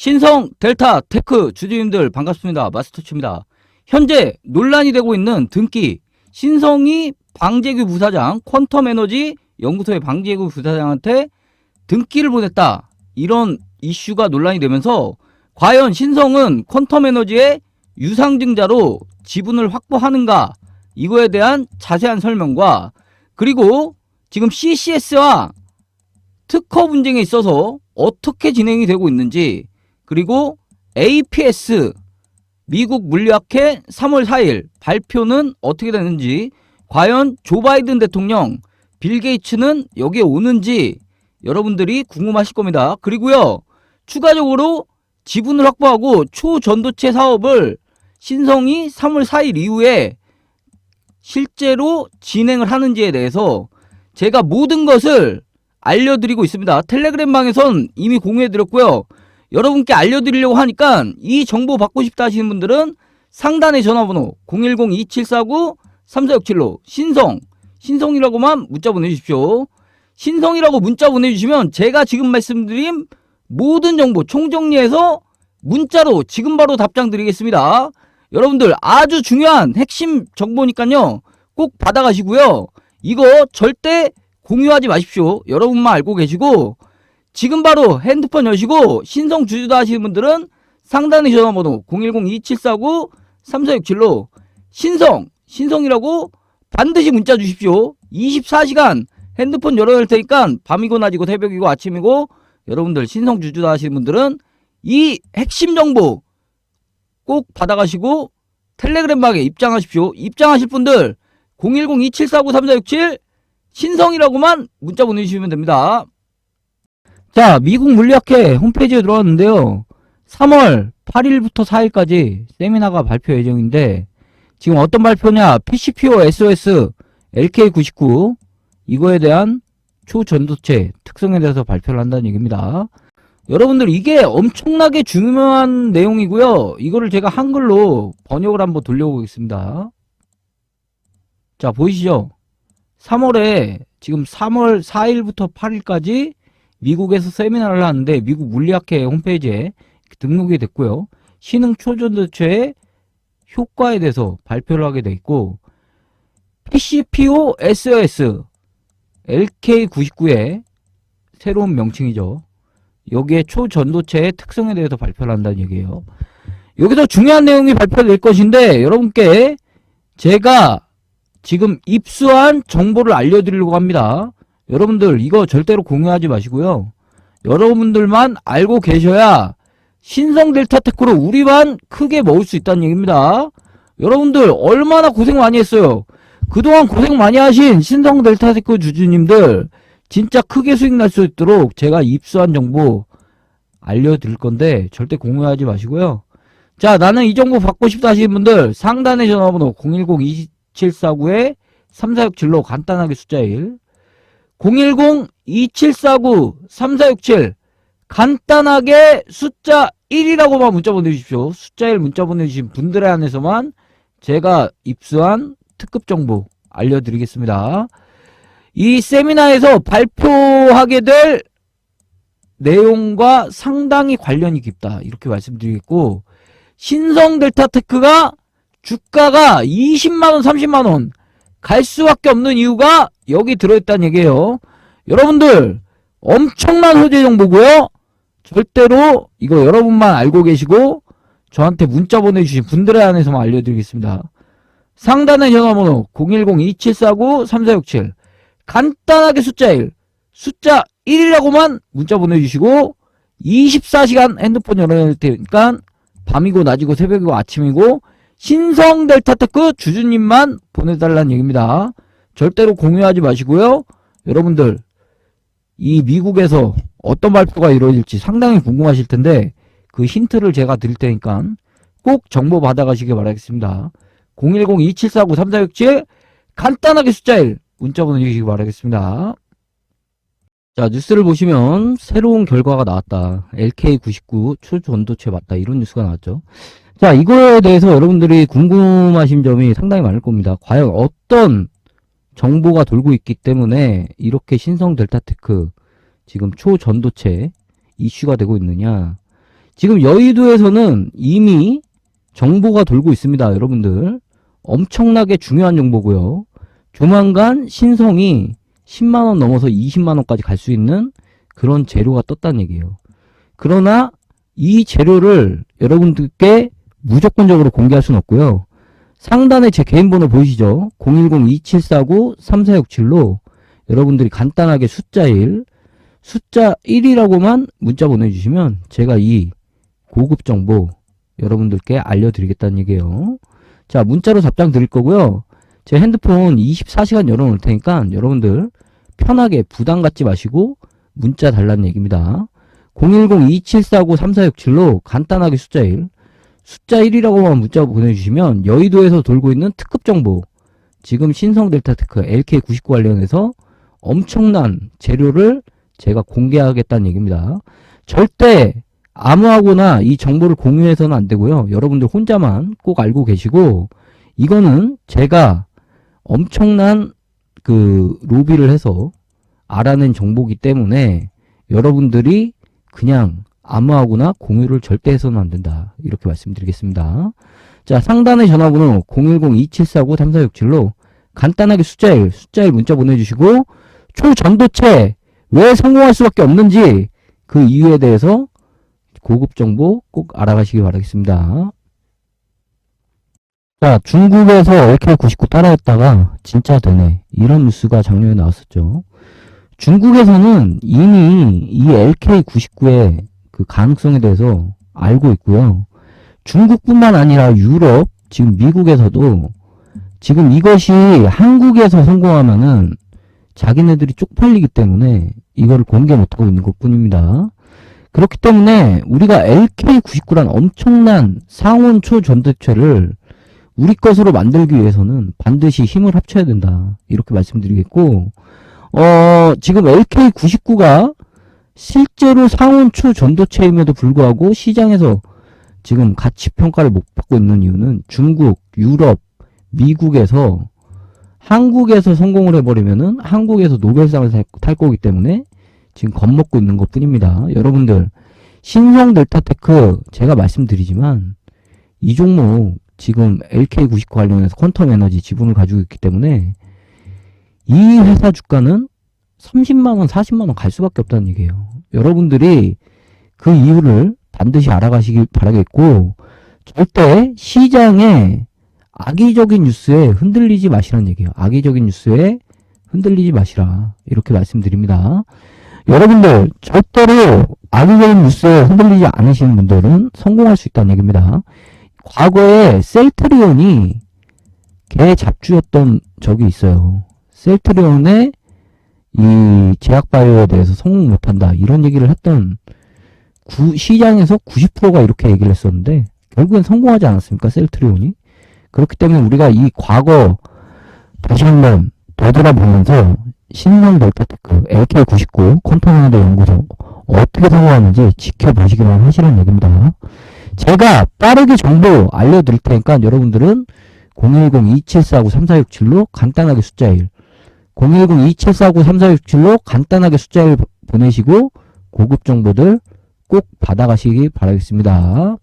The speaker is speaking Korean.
신성 델타 테크 주주님들 반갑습니다. 마스터치입니다. 현재 논란이 되고 있는 등기 신성이 방재규 부사장 퀀텀 에너지 연구소의 방재규 부사장한테 등기를 보냈다. 이런 이슈가 논란이 되면서 과연 신성은 퀀텀 에너지의 유상증자로 지분을 확보하는가 이거에 대한 자세한 설명과 그리고 지금 CCS와 특허 분쟁에 있어서 어떻게 진행이 되고 있는지 그리고 APS 미국 물리학회 3월 4일 발표는 어떻게 되는지 과연 조 바이든 대통령 빌 게이츠는 여기에 오는지 여러분들이 궁금하실 겁니다. 그리고요 추가적으로 지분을 확보하고 초전도체 사업을 신성이 3월 4일 이후에 실제로 진행을 하는지에 대해서 제가 모든 것을 알려드리고 있습니다. 텔레그램 방에선 이미 공유해드렸고요. 여러분께 알려드리려고 하니까 이 정보 받고 싶다 하시는 분들은 상단의 전화번호 010-2749-3467로 신성, 신성이라고만 문자 보내주십시오. 신성이라고 문자 보내주시면 제가 지금 말씀드린 모든 정보 총정리해서 문자로 지금 바로 답장 드리겠습니다. 여러분들 아주 중요한 핵심 정보니까요. 꼭 받아가시고요. 이거 절대 공유하지 마십시오. 여러분만 알고 계시고 지금 바로 핸드폰 여시고 신성 주주다 하시는 분들은 상단의 전화번호 010-2749-3467로 신성, 신성이라고 반드시 문자 주십시오. 24시간 핸드폰 열어놓을 테니까 밤이고 낮이고 새벽이고 아침이고 여러분들 신성 주주다 하시는 분들은 이 핵심 정보 꼭 받아가시고 텔레그램 방에 입장하십시오. 입장하실 분들 010-2749-3467 신성이라고만 문자 보내주시면 됩니다. 자, 미국 물리학회 홈페이지에 들어왔는데요. 3월 8일부터 4일까지 세미나가 발표 예정인데 지금 어떤 발표냐? PCPO SOS LK99 이거에 대한 초전도체 특성에 대해서 발표를 한다는 얘기입니다. 여러분들 이게 엄청나게 중요한 내용이고요. 이거를 제가 한글로 번역을 한번 돌려보겠습니다. 자, 보이시죠? 3월에 지금 3월 4일부터 8일까지 미국에서 세미나를 하는데 미국 물리학회 홈페이지에 등록이 됐고요. 신흥 초전도체의 효과에 대해서 발표를 하게 돼 있고 PCPO SOS LK99의 새로운 명칭이죠. 여기에 초전도체의 특성에 대해서 발표를 한다는 얘기예요. 여기서 중요한 내용이 발표될 것인데 여러분께 제가 지금 입수한 정보를 알려드리려고 합니다. 여러분들 이거 절대로 공유하지 마시고요. 여러분들만 알고 계셔야 신성 델타 테크로 우리만 크게 먹을 수 있다는 얘기입니다. 여러분들 얼마나 고생 많이 했어요. 그동안 고생 많이 하신 신성 델타 테크 주주님들 진짜 크게 수익 날 수 있도록 제가 입수한 정보 알려드릴 건데 절대 공유하지 마시고요. 자 나는 이 정보 받고 싶다 하시는 분들 상단의 전화번호 010-2749-3467로 간단하게 숫자 1 010-2749-3467 간단하게 숫자 1이라고만 문자 보내주십시오. 숫자 1 문자 보내주신 분들에 한해서만 제가 입수한 특급 정보 알려드리겠습니다. 이 세미나에서 발표하게 될 내용과 상당히 관련이 깊다. 이렇게 말씀드리겠고, 신성 델타 테크가 주가가 20만원, 30만원 갈 수밖에 없는 이유가 여기 들어있다는 얘기예요. 여러분들, 엄청난 호재 정보고요. 절대로 이거 여러분만 알고 계시고, 저한테 문자 보내주신 분들에 한해서만 알려드리겠습니다. 상단의 전화번호 010-2749-3467 간단하게 숫자 1 숫자 1이라고만 문자 보내주시고 24시간 핸드폰 열어놓을 테니까 밤이고 낮이고 새벽이고 아침이고 신성 델타 테크 주주님만 보내달라는 얘기입니다. 절대로 공유하지 마시고요. 여러분들 이 미국에서 어떤 발표가 이루어질지 상당히 궁금하실 텐데 그 힌트를 제가 드릴 테니까 꼭 정보 받아가시길 바라겠습니다. 010-2749-3467 간단하게 숫자 1 문자 보내주시기 바라겠습니다. 자 뉴스를 보시면 새로운 결과가 나왔다. LK99 초전도체 맞다. 이런 뉴스가 나왔죠. 자 이거에 대해서 여러분들이 궁금하신 점이 상당히 많을 겁니다. 과연 어떤 정보가 돌고 있기 때문에 이렇게 신성 델타테크 지금 초전도체 이슈가 되고 있느냐. 지금 여의도에서는 이미 정보가 돌고 있습니다. 여러분들. 엄청나게 중요한 정보고요. 조만간 신성이 10만원 넘어서 20만원까지 갈 수 있는 그런 재료가 떴다는 얘기예요. 그러나 이 재료를 여러분들께 무조건적으로 공개할 수는 없고요. 상단에 제 개인 번호 보이시죠? 010-2749-3467로 여러분들이 간단하게 숫자 1, 숫자 1이라고만 문자 보내주시면 제가 이 고급 정보 여러분들께 알려드리겠다는 얘기예요. 자, 문자로 답장 드릴 거고요. 제 핸드폰 24시간 열어놓을 테니까 여러분들 편하게 부담 갖지 마시고 문자 달라는 얘기입니다. 010-2749-3467로 간단하게 숫자 1, 숫자 1이라고만 문자 보내주시면 여의도에서 돌고 있는 특급 정보, 지금 신성 델타 테크 LK99 관련해서 엄청난 재료를 제가 공개하겠다는 얘기입니다. 절대 아무하고나 이 정보를 공유해서는 안 되고요. 여러분들 혼자만 꼭 알고 계시고 이거는 제가 엄청난 그 로비를 해서 알아낸 정보기 때문에 여러분들이 그냥 아무하고나 공유를 절대 해서는 안 된다. 이렇게 말씀드리겠습니다. 자, 상단의 전화번호 010-2749-3467로 간단하게 숫자 1, 숫자 1 문자 보내주시고 초전도체 왜 성공할 수밖에 없는지 그 이유에 대해서 고급 정보 꼭 알아가시기 바라겠습니다. 자, 중국에서 LK99 따라했다가 진짜 되네. 이런 뉴스가 작년에 나왔었죠. 중국에서는 이미 이 LK99의 그 가능성에 대해서 알고 있고요. 중국뿐만 아니라 유럽, 지금 미국에서도 지금 이것이 한국에서 성공하면은 자기네들이 쪽팔리기 때문에 이거를 공개 못하고 있는 것 뿐입니다. 그렇기 때문에 우리가 LK99란 엄청난 상온 초전도체를 우리 것으로 만들기 위해서는 반드시 힘을 합쳐야 된다. 이렇게 말씀드리겠고, 어, 지금 LK99가 실제로 상온 초전도체임에도 불구하고 시장에서 지금 가치 평가를 못 받고 있는 이유는 중국, 유럽, 미국에서 한국에서 성공을 해버리면은 한국에서 노벨상을 탈, 탈 거기 때문에 지금 겁먹고 있는 것 뿐입니다. 여러분들, 신성 델타테크 제가 말씀드리지만 이 종목 지금 LK99 관련해서 퀀텀 에너지 지분을 가지고 있기 때문에 이 회사 주가는 30만원, 40만원 갈 수밖에 없다는 얘기예요. 여러분들이 그 이유를 반드시 알아가시길 바라겠고, 절대 시장에 악의적인 뉴스에 흔들리지 마시라는 얘기예요. 악의적인 뉴스에 흔들리지 마시라. 이렇게 말씀드립니다. 여러분들, 절대로 악의적인 뉴스에 흔들리지 않으시는 분들은 성공할 수 있다는 얘기입니다. 과거에 셀트리온이 개 잡주였던 적이 있어요. 셀트리온의 이 제약바이오에 대해서 성공 못한다. 이런 얘기를 했던 구- 시장에서 90%가 이렇게 얘기를 했었는데 결국엔 성공하지 않았습니까? 셀트리온이. 그렇기 때문에 우리가 이 과거 다시 한번 되돌아보면서 신성 델타 테크 LK99 콘토너드 연구소 어떻게 성공하는지 지켜보시기만 하시라는 얘기입니다. 제가 빠르게 정보 알려드릴 테니까 여러분들은 010-2749-3467로 간단하게 숫자 1 010-2749-3467로 간단하게 숫자 1 보내시고 고급 정보들 꼭 받아가시기 바라겠습니다.